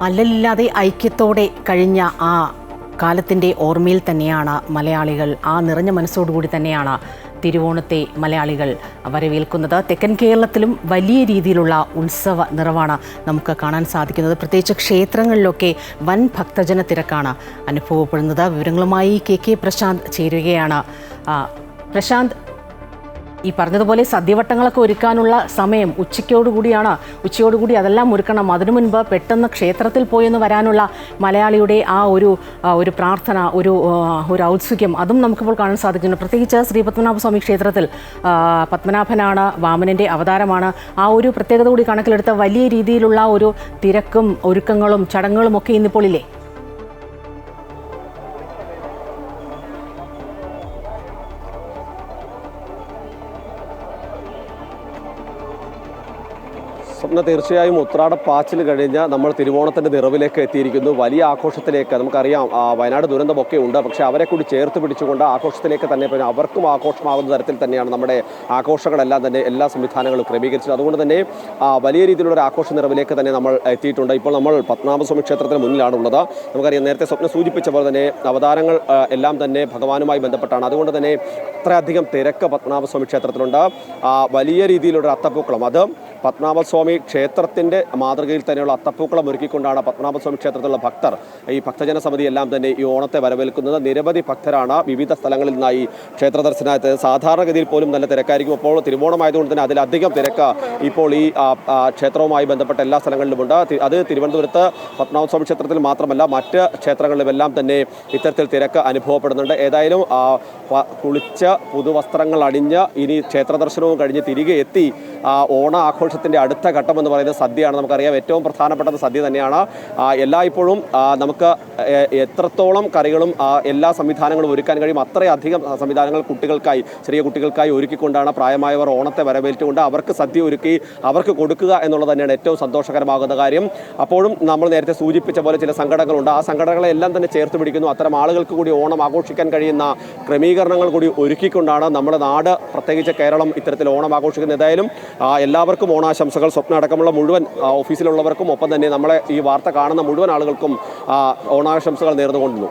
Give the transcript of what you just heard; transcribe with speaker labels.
Speaker 1: അല്ലലില്ലാതെ ഐക്യത്തോടെ കഴിഞ്ഞ ആ കാലത്തിന്റെ ഓർമ്മയിൽ തന്നെയാണ് മലയാളികൾ ആ നിറഞ്ഞ മനസ്സോടുകൂടി തന്നെയാണ് തിരുവോണത്തെ മലയാളികൾ വരവേൽക്കുന്നത്. തെക്കൻ കേരളത്തിലും വലിയ രീതിയിലുള്ള ഉത്സവ നിറവാണ് നമുക്ക് കാണാൻ സാധിക്കുന്നത്. പ്രത്യേകിച്ച് ക്ഷേത്രങ്ങളിലൊക്കെ വൻ ഭക്തജന തിരക്കാണ് അനുഭവപ്പെടുന്നത്. വിവരങ്ങളുമായി കെ കെ പ്രശാന്ത് ചേരുകയാണ്. പ്രശാന്ത് ഈ പറഞ്ഞതുപോലെ സദ്യവട്ടങ്ങളൊക്കെ ഒരുക്കാനുള്ള സമയം ഉച്ചയ്ക്കോടുകൂടിയാണ്. ഉച്ചയോടുകൂടി അതെല്ലാം ഒരുക്കണം. അതിനു മുൻപ് പെട്ടെന്ന് ക്ഷേത്രത്തിൽ പോയെന്ന് വരാനുള്ള മലയാളിയുടെ ആ ഒരു ഒരു പ്രാർത്ഥന ഒരു ഒരു ഔത്സുക്യം അതും നമുക്കിപ്പോൾ കാണാൻ സാധിക്കുന്നു. പ്രത്യേകിച്ച് ശ്രീ പത്മനാഭസ്വാമി ക്ഷേത്രത്തിൽ പത്മനാഭനാണ് വാമനന്റെ അവതാരമാണ്. ആ ഒരു പ്രത്യേകത കൂടി കണക്കിലെടുത്ത വലിയ രീതിയിലുള്ള ഒരു തിരക്കും ഒരുക്കങ്ങളും ചടങ്ങുകളും ഒക്കെ ഇന്നിപ്പോൾ ഇല്ലേ?
Speaker 2: സ്വപ്ന തീർച്ചയായും ഉത്രാട പാച്ചിൽ കഴിഞ്ഞ് നമ്മൾ തിരുവോണത്തിന്റെ നിറവിലേക്ക് എത്തിയിരിക്കുന്നു. വലിയ ആഘോഷത്തിലേക്ക് നമുക്കറിയാം വയനാട് ദുരന്തമൊക്കെ ഉണ്ട്. പക്ഷേ അവരെ കൂടി ചേർത്ത് പിടിച്ചുകൊണ്ട് ആഘോഷത്തിലേക്ക് തന്നെ പിന്നെ അവർക്കും ആഘോഷമാകുന്ന തരത്തിൽ തന്നെയാണ് നമ്മുടെ ആഘോഷങ്ങളെല്ലാം തന്നെ എല്ലാ സംവിധാനങ്ങളും ക്രമീകരിച്ചത്. അതുകൊണ്ട് തന്നെ വലിയ രീതിയിലുള്ള ഒരു ആഘോഷ നിറവിലേക്ക് തന്നെ നമ്മൾ എത്തിയിട്ടുണ്ട്. ഇപ്പോൾ നമ്മൾ പത്മനാഭസ്വാമി ക്ഷേത്രത്തിന് മുന്നിലാണുള്ളത്. നമുക്കറിയാം നേരത്തെ സ്വപ്നം സൂചിപ്പിച്ച പോലെ തന്നെ അവതാരങ്ങൾ എല്ലാം തന്നെ ഭഗവാനുമായി ബന്ധപ്പെട്ടാണ്. അതുകൊണ്ട് തന്നെ അത്രയധികം തിരക്ക് പത്മനാഭസ്വാമി ക്ഷേത്രത്തിലുണ്ട്. വലിയ രീതിയിലുള്ള അത്തപ്പൂക്കളം. അത് പത്മനാഭസ്വാമി ക്ഷേത്രത്തിന്റെ മാതൃകയിൽ തന്നെയുള്ള അത്തപ്പൂക്കളം ഒരുക്കിക്കൊണ്ടാണ് പത്മനാഭസ്വാമി ക്ഷേത്രത്തിലുള്ള ഭക്തർ ഈ ഭക്തജന സമിതി എല്ലാം തന്നെ ഈ ഓണത്തെ വരവേൽക്കുന്നത്. നിരവധി ഭക്തരാണ് വിവിധ സ്ഥലങ്ങളിൽ നിന്നായി ക്ഷേത്ര ദർശനത്തിന് സാധാരണഗതിയിൽ പോലും നല്ല തിരക്കായിരിക്കും. അപ്പോൾ തിരുവോണമായതുകൊണ്ട് തന്നെ അതിലധികം തിരക്ക് ഇപ്പോൾ ഈ ക്ഷേത്രവുമായി ബന്ധപ്പെട്ട എല്ലാ സ്ഥലങ്ങളിലുമുണ്ട് അത് തിരുവനന്തപുരത്ത് പത്മനാഭസ്വാമി ക്ഷേത്രത്തിൽ മാത്രമല്ല മറ്റ് ക്ഷേത്രങ്ങളിലുമെല്ലാം തന്നെ ഇത്തരത്തിൽ തിരക്ക് അനുഭവപ്പെടുന്നുണ്ട്. ഏതായാലും കുളിച്ച പുതുവസ്ത്രങ്ങൾ അണിഞ്ഞ് ഇനി ക്ഷേത്ര ദർശനവും കഴിഞ്ഞ് തിരികെ എത്തി ഓണ ആഘോഷത്തിന്റെ അടുത്ത ഘട്ടം എന്ന് പറയുന്നത് സദ്യയാണ്. നമുക്കറിയാം ഏറ്റവും പ്രധാനപ്പെട്ടത് സദ്യ തന്നെയാണ്. എല്ലാ എല്ലായ്പ്പോഴും നമുക്ക് എത്രത്തോളം കറികളും എല്ലാ സംവിധാനങ്ങളും ഒരുക്കാൻ കഴിയും അത്രയധികം സംവിധാനങ്ങൾ കുട്ടികൾക്കായി ചെറിയ കുട്ടികൾക്കായി ഒരുക്കിക്കൊണ്ടാണ് പ്രായമായവർ ഓണത്തെ വരവേറ്റുകൊണ്ട് അവർക്ക് സദ്യ ഒരുക്കി അവർക്ക് കൊടുക്കുക എന്നുള്ളത് തന്നെയാണ് ഏറ്റവും സന്തോഷകരമാകുന്ന കാര്യം. അപ്പോഴും നമ്മൾ നേരത്തെ സൂചിപ്പിച്ച പോലെ ചില സംഘടനകളുണ്ട് ആ സംഘടനകളെ എല്ലാം തന്നെ ചേർത്ത് പിടിക്കുന്നു. അത്തരം ആളുകൾക്ക് കൂടി ഓണം ആഘോഷിക്കാൻ കഴിയുന്ന ക്രമീകരണങ്ങൾ കൂടി ഒരുക്കിക്കൊണ്ടാണ് നമ്മുടെ നാട് പ്രത്യേകിച്ച് കേരളം ഇത്തരത്തിൽ ഓണം ആഘോഷിക്കുന്നത്. ഏതായാലും എല്ലാവർക്കും എല്ലാവർക്കും ഓണാശംസകൾ സ്വപ്ന അടക്കമുള്ള മുഴുവൻ ഓഫീസിലുള്ളവർക്കും ഒപ്പം തന്നെ നമ്മളെ ഈ വാർത്ത കാണുന്ന മുഴുവൻ ആളുകൾക്കും ഓണാശംസകൾ നേർന്നുകൊണ്ടുന്നു